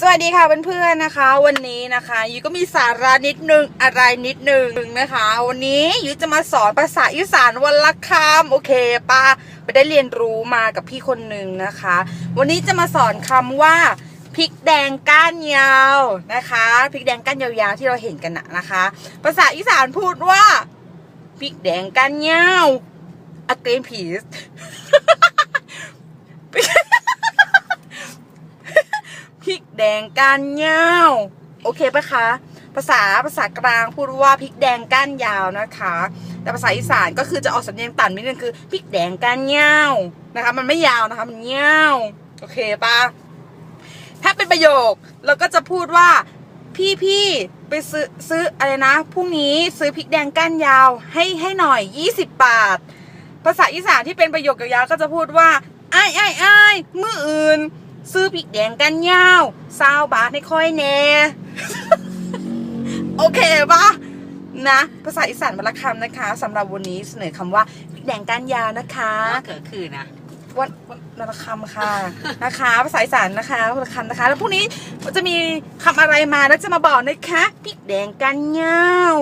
สวัสดีค่ะเพื่อนๆนะคะ วันนี้นะคะยูก็มีสาระนิดนึงอะไรนิดนึงนะคะ วันนี้ยูจะมาสอนภาษาอีสานวันละคำโอเคป้าไปได้เรียนรู้มากับพี่คนหนึ่งนะคะ วันนี้จะมาสอนคำว่าพริกแดงก้านยาวนะคะพริกแดงก้านยาวๆที่เราเห็นกันนะนะคะ ภาษาอีสานพูดว่าพริกแดงก้านยาวอเกนผีส พริกแดงก้านยาว โอเคปะคะ ภาษาภาษากลางพูดว่าพริกแดงก้านยาวนะคะ แต่ภาษาอีสานก็คือจะออกสำเนียงต่ำนิดนึงคือพริกแดงก้านยาวนะคะ มันไม่ยาวนะคะ มันยาว โอเคปะถ้าเป็นประโยคเราก็จะพูดว่าพี่พี่ไปซื้อซื้ออะไรนะพรุ่งนี้ซื้อพริกแดงก้านยาวให้ให้หน่อย 20 บาท ภาษาอีสานที่เป็นประโยคยาวๆก็จะพูดว่าไอ้ไอ้ไอ้มืออื่น ซื้อพริกแดงกันยาวซาวบาทให้ค่อยแน่โอเคปะนะ ภาษาอีสานวรรณคำนะคะสำหรับวันนี้เสนอคำว่าพริกแดงก้านยาวนะคะว่าเกิดคือนะวันวันวรรณคำค่ะนะคะ ภาษาอีสานนะคะวรรณคำนะคะ แล้วพรุ่งนี้จะมีคำอะไรมาแล้วจะมาบอกนะคะพริกแดงก้านยาว